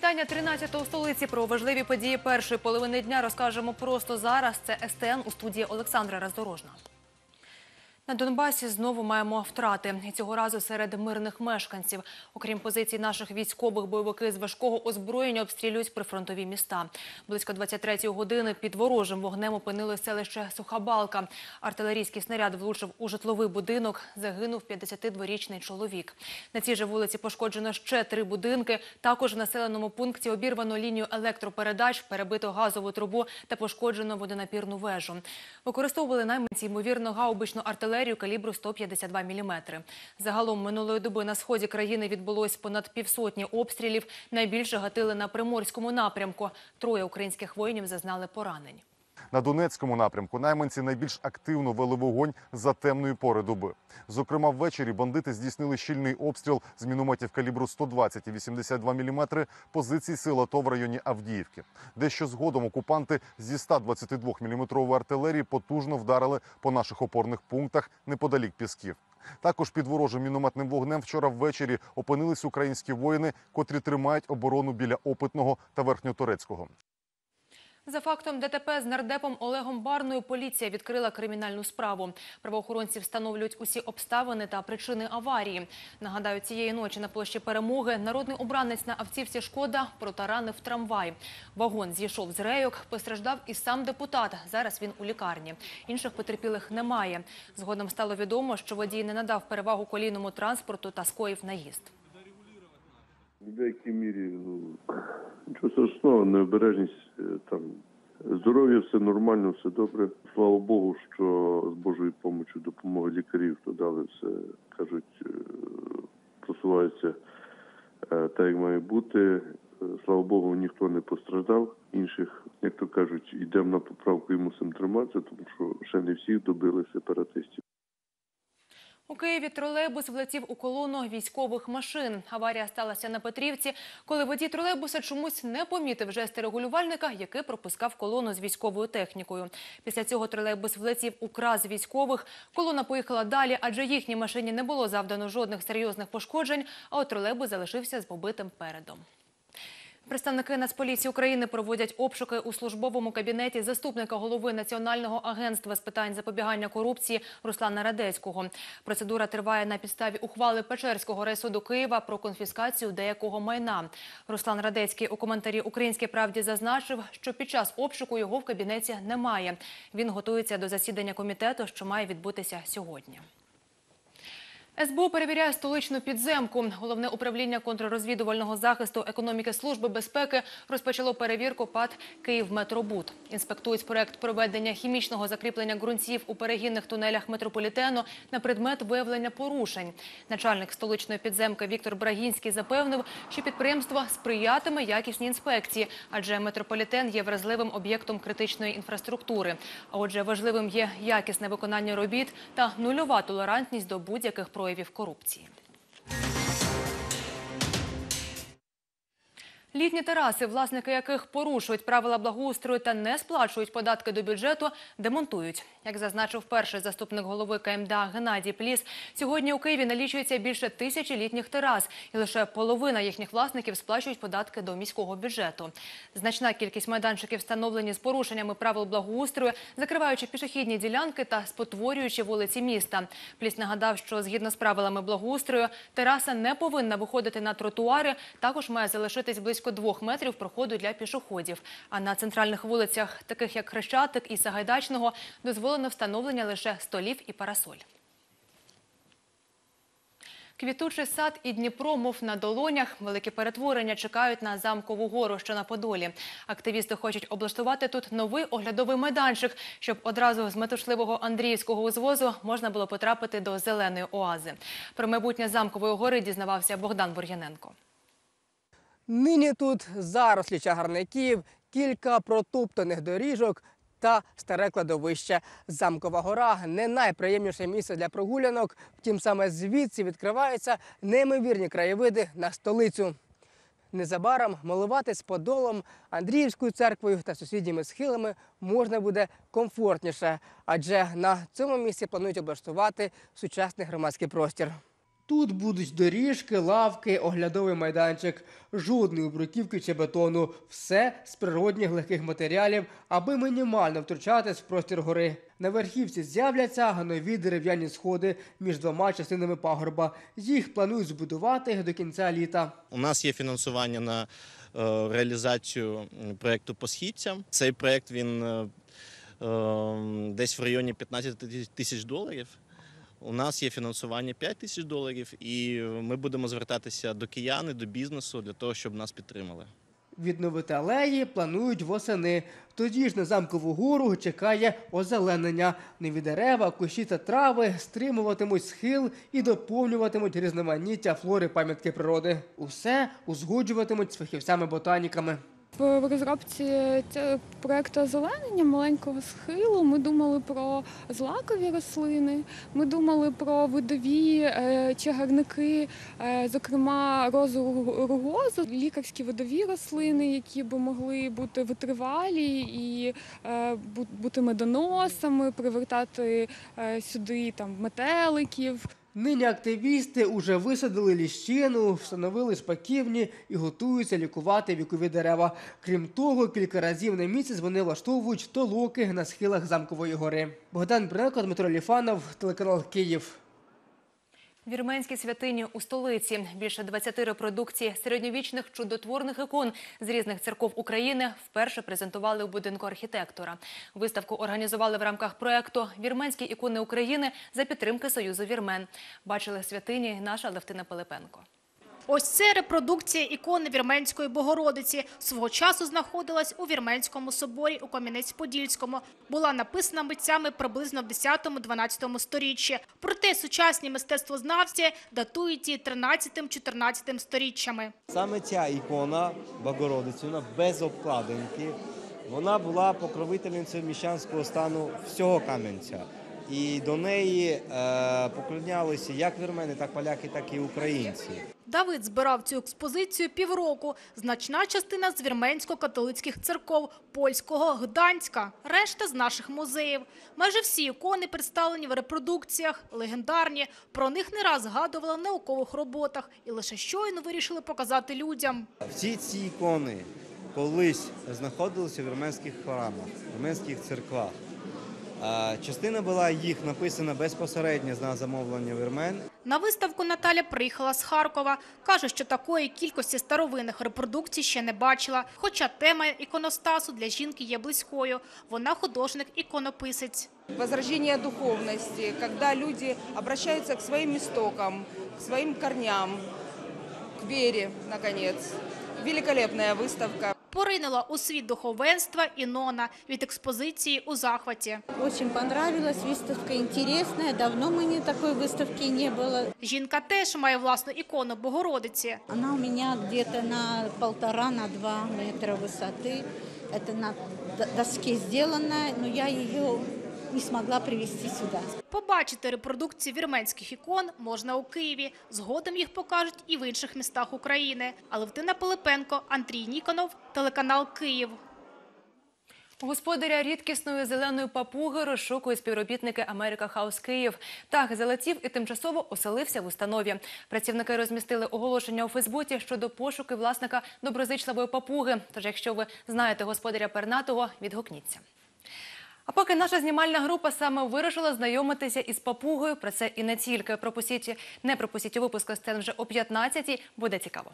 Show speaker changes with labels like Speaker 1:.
Speaker 1: Вітання 13-го столиці про важливі події першої половини дня розкажемо просто зараз. Це СТН у студії Олександра Роздорожна. На Донбасі знову маємо втрати. І цього разу серед мирних мешканців. Окрім позицій наших військових, бойовики з важкого озброєння обстрілюють прифронтові міста. Близько 23-ї години під ворожим вогнем опинили селище Сухабалка. Артилерійський снаряд влучив у житловий будинок. Загинув 52-річний чоловік. На цій же вулиці пошкоджено ще три будинки. Також в населеному пункті обірвано лінію електропередач, перебито газову трубу та пошкоджено водонапірну вежу. Використовували найманці ймовірно гаубичну артилерію калібру 152 мм. Загалом минулої доби на сході країни відбулось понад півсотні обстрілів. Найбільше гатили на приморському напрямку. Троє українських воїнів зазнали поранень.
Speaker 2: На Донецькому напрямку найманці найбільш активно вели вогонь за темної пори доби. Зокрема, ввечері бандити здійснили щільний обстріл з мінометів калібру 120 і 82 мм позицій сил АТО в районі Авдіївки. Дещо згодом окупанти зі 122 мм артилерії потужно вдарили по наших опорних пунктах неподалік Пісків. Також під ворожим мінометним вогнем вчора ввечері опинились українські воїни, котрі тримають оборону біля Опитного та Верхньоторецького.
Speaker 1: За фактом ДТП з нардепом Олегом Барною поліція відкрила кримінальну справу. Правоохоронці встановлюють усі обставини та причини аварії. Нагадаю, цієї ночі на площі Перемоги народний обранець на автівці «Шкода» протаранив трамвай. Вагон зійшов з рейок, постраждав і сам депутат. Зараз він у лікарні. Інших потерпілих немає. Згодом стало відомо, що водій не надав перевагу колійному транспорту та скоїв наїзд.
Speaker 3: В деякій мірі ну, нічого страшного, необережність е, там. Здоров'я все нормально, все добре. Слава Богу, що з Божою допомогою, допомогою лікарів, то дали все, кажуть, е, просувається е, так, як має бути. Слава Богу, ніхто не постраждав. Інших, як то кажуть, йдемо на поправку і мусимо триматися, тому що ще не всіх добили сепаратистів.
Speaker 1: У Києві тролейбус влетів у колону військових машин. Аварія сталася на Петрівці, коли водій тролейбуса чомусь не помітив жести регулювальника, який пропускав колону з військовою технікою. Після цього тролейбус влетів у краз військових. Колона поїхала далі, адже їхній машині не було завдано жодних серйозних пошкоджень, а от тролейбус залишився з побитим передом. Представники Нацполіції України проводять обшуки у службовому кабінеті заступника голови Національного агентства з питань запобігання корупції Руслана Радецького. Процедура триває на підставі ухвали Печерського райсуду Києва про конфіскацію деякого майна. Руслан Радецький у коментарі Українській правді зазначив, що під час обшуку його в кабінеті немає. Він готується до засідання комітету, що має відбутися сьогодні. СБУ перевіряє столичну підземку. Головне управління контррозвідувального захисту економіки служби безпеки розпочало перевірку ПАД «Київметробуд». Інспектують проект проведення хімічного закріплення ґрунтів у перегінних тунелях метрополітену на предмет виявлення порушень. Начальник столичної підземки Віктор Брагінський запевнив, що підприємство сприятиме якісній інспекції, адже метрополітен є вразливим об'єктом критичної інфраструктури. А отже, важливим є якісне виконання робіт та нульова толерантність до будь-яких проявів корупції. Літні тераси, власники яких порушують правила благоустрою та не сплачують податки до бюджету, демонтують. Як зазначив перший заступник голови КМДА Геннадій Пліс, сьогодні у Києві налічується більше тисячі літніх терас, і лише половина їхніх власників сплачують податки до міського бюджету. Значна кількість майданчиків встановлені з порушеннями правил благоустрою, закриваючи пішохідні ділянки та спотворюючи вулиці міста. Пліс нагадав, що згідно з правилами благоустрою, тераса не повинна виходити на тротуари, також має залишитись близько двох метрів проходу для пішоходів. А на центральних вулицях, таких як Хрещатик і Сагайдачного, дозволено встановлення лише столів і парасоль. Квітучий сад і Дніпро, мов на долонях. Великі перетворення чекають на замкову гору, що на Подолі. Активісти хочуть облаштувати тут новий оглядовий майданчик, щоб одразу з метушливого Андріївського узвозу можна було потрапити до зеленої оази. Про майбутнє замкової гори дізнавався Богдан Бур'яненко.
Speaker 4: Нині тут зарослі чагарників, кілька протоптаних доріжок та старе кладовище. Замкова гора не найприємніше місце для прогулянок. Втім, саме звідси відкриваються неймовірні краєвиди на столицю. Незабаром милуватись Подолом, Андріївською церквою та сусідніми схилами можна буде комфортніше, адже на цьому місці планують облаштувати сучасний громадський простір. Тут будуть доріжки, лавки, оглядовий майданчик, жодної бруківки чи бетону. Все з природних легких матеріалів, аби мінімально втручатись в простір гори. На верхівці з'являться нові дерев'яні сходи між двома частинами пагорба. Їх планують збудувати до кінця літа.
Speaker 5: У нас є фінансування на е, реалізацію проєкту по східцям. Цей проєкт він е, е, десь в районі 15 тисяч доларів. У нас є фінансування 5 тисяч доларів, і ми будемо звертатися до киян і до бізнесу для того, щоб нас підтримали.
Speaker 4: Відновити алеї планують восени. Тоді ж на замкову гору чекає озеленення. Нові дерева, кущі та трави стримуватимуть схил і доповнюватимуть різноманіття флори пам'ятки природи. Усе узгоджуватимуть з фахівцями-ботаніками.
Speaker 6: В розробці проекту озеленення маленького схилу ми думали про злакові рослини, ми думали про видові е, чагарники, е, зокрема розу ругозу, лікарські видові рослини, які би могли бути витривалі і е, бути медоносами, привертати сюди там метеликів.
Speaker 4: Нині активісти уже висадили ліщину, встановили шпаківні і готуються лікувати вікові дерева. Крім того, кілька разів на місяць вони влаштовують толоки на схилах замкової гори. Богдан Бренко, Дмитро Ліфанов, телеканал Київ.
Speaker 1: Вірменські святині у столиці. Більше 20 репродукцій середньовічних чудотворних ікон з різних церков України вперше презентували у будинку архітектора. Виставку організували в рамках проекту Вірменські ікони України за підтримки Союзу Вірмен. Бачили святині наша Левтина Пилипенко.
Speaker 7: Ось це репродукція ікони Вірменської Богородиці. Свого часу знаходилась у Вірменському соборі у Кам'янець-Подільському. Була написана митцями приблизно в 10-12 сторіччі. Проте сучасні мистецтвознавці датують її 13-14 сторіччями.
Speaker 8: Саме ця ікона Богородиці, вона без обкладинки, вона була покровительницею міщанського стану всього Кам'янця. І до неї е, поклонялися як вірмени, так поляки, так і українці.
Speaker 7: Давид збирав цю експозицію півроку. Значна частина з вірменсько-католицьких церков польського Гданська, решта з наших музеїв. Майже всі ікони представлені в репродукціях, легендарні. Про них не раз згадували в наукових роботах і лише щойно вирішили показати людям.
Speaker 8: Всі ці ікони колись знаходилися в вірменських храмах, в вірменських церквах. Частина була їх написана безпосередньо на замовлення вірмен,
Speaker 7: На виставку Наталя приїхала з Харкова. Каже, що такої кількості старовинних репродукцій ще не бачила. Хоча тема іконостасу для жінки є близькою. Вона художник-іконописець.
Speaker 9: возрождение духовности, когда люди обращаются к своим истокам, к своим корням, к вере, наконец. Великолепная выставка
Speaker 7: Поринула у світ духовенства і Нона від експозиції у захваті.
Speaker 10: Очень понравилась, выставка интересная, давно мы не такой выставки не было.
Speaker 7: Жінка теж має власну ікону Богородиці.
Speaker 10: Она у меня где-то на полтора, на два метра высоты. Это на д- доске сделано, но я ее не смогла привезти сюда.
Speaker 7: Побачити репродукції вірменських ікон можна у Києві. Згодом їх покажуть і в інших містах України. Алевтина Пилипенко, Андрій Ніконов, телеканал Київ.
Speaker 1: Господаря рідкісної зеленої папуги розшукують співробітники Америка Хаус Київ. Таг залетів і тимчасово оселився в установі. Працівники розмістили оголошення у Фейсбуці щодо пошуки власника доброзичливої папуги. Тож, якщо ви знаєте господаря пернатого, відгукніться. А поки наша знімальна група саме вирішила знайомитися із папугою, про це і не тільки пропустіть, не пропустіть випуск сцен вже о 15-й, буде цікаво.